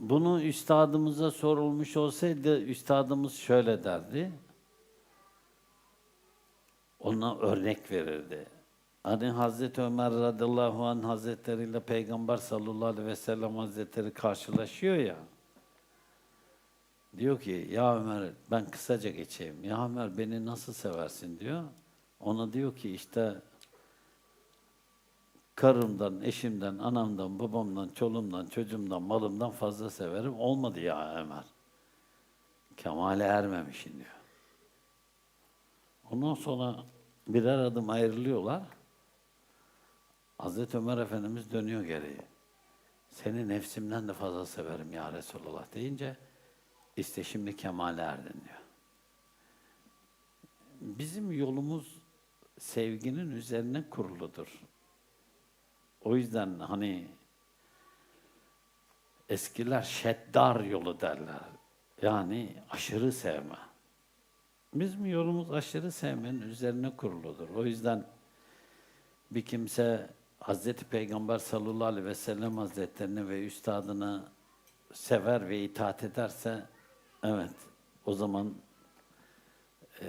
Bunu üstadımıza sorulmuş olsaydı üstadımız şöyle derdi. Ona örnek verirdi. Hani Hazreti Ömer radıyallahu anh hazretleriyle Peygamber sallallahu aleyhi ve sellem hazretleri karşılaşıyor ya. Diyor ki ya Ömer ben kısaca geçeyim. Ya Ömer beni nasıl seversin diyor. Ona diyor ki işte karımdan, eşimden, anamdan, babamdan, çoluğumdan, çocuğumdan, malımdan fazla severim. Olmadı ya Ömer. Kemale ermemişsin diyor. Ondan sonra birer adım ayrılıyorlar. Hazreti Ömer Efendimiz dönüyor geri. Seni nefsimden de fazla severim ya Resulallah deyince işte şimdi kemale erdin diyor. Bizim yolumuz sevginin üzerine kuruludur. O yüzden hani eskiler şeddar yolu derler. Yani aşırı sevme. Bizim yolumuz aşırı sevmenin üzerine kuruludur. O yüzden bir kimse Hazreti Peygamber sallallahu aleyhi ve sellem hazretlerini ve üstadını sever ve itaat ederse evet o zaman eee,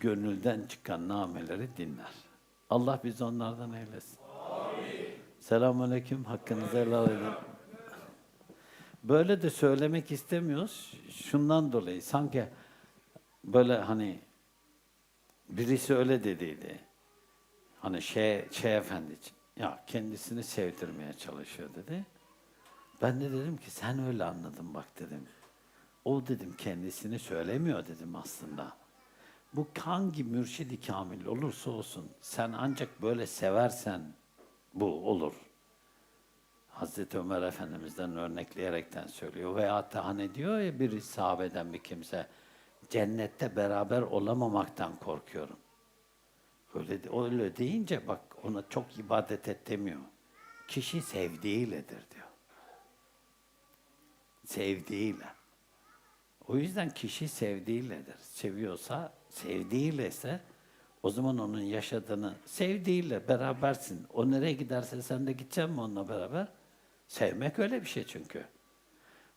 gönülden çıkan nameleri dinler. Allah bizi onlardan eylesin. Selamun Aleyküm. Hakkınızı helal edin. Böyle de söylemek istemiyoruz. Şundan dolayı sanki böyle hani birisi öyle dediydi. Hani şey, şey efendi. Ya kendisini sevdirmeye çalışıyor dedi. Ben de dedim ki sen öyle anladın bak dedim. O dedim kendisini söylemiyor dedim aslında. Bu hangi mürşidi kamil olursa olsun sen ancak böyle seversen bu olur. Hazreti Ömer Efendimiz'den örnekleyerekten söylüyor. Veyahut da hani diyor ya bir sahabeden bir kimse cennette beraber olamamaktan korkuyorum. Öyle, öyle deyince bak ona çok ibadet et demiyor. Kişi sevdiğiyledir diyor. Sevdiğiyle. O yüzden kişi sevdiğiyledir. Seviyorsa, sevdiğiyle ise o zaman onun yaşadığını sevdiğiyle berabersin. O nereye giderse sen de gideceksin mi onunla beraber? Sevmek öyle bir şey çünkü.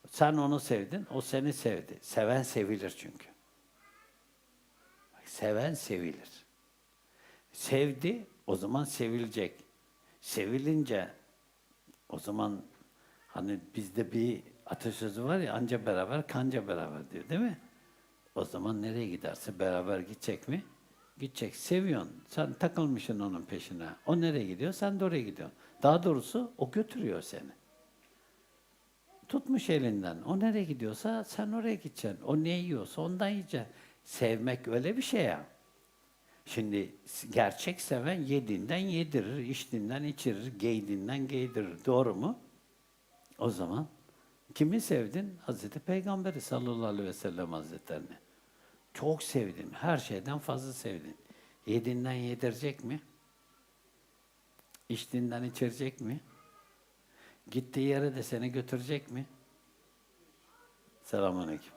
Sen onu sevdin, o seni sevdi. Seven sevilir çünkü. Seven sevilir. Sevdi, o zaman sevilecek. Sevilince o zaman hani bizde bir atasözü var ya anca beraber kanca beraber diyor değil mi? O zaman nereye giderse beraber gidecek mi? Gidecek. Seviyorsun. Sen takılmışsın onun peşine. O nereye gidiyor? Sen de oraya gidiyorsun. Daha doğrusu o götürüyor seni. Tutmuş elinden. O nereye gidiyorsa sen oraya gideceksin. O ne yiyorsa ondan yiyeceksin. Sevmek öyle bir şey ya. Şimdi gerçek seven yediğinden yedirir, içtiğinden içirir, giydiğinden giydirir. Doğru mu? O zaman kimi sevdin? Hazreti Peygamberi sallallahu aleyhi ve sellem hazretlerini. Çok sevdin, her şeyden fazla sevdin. Yediğinden yedirecek mi? İçtiğinden içirecek mi? Gittiği yere de seni götürecek mi? Selamünaleyküm.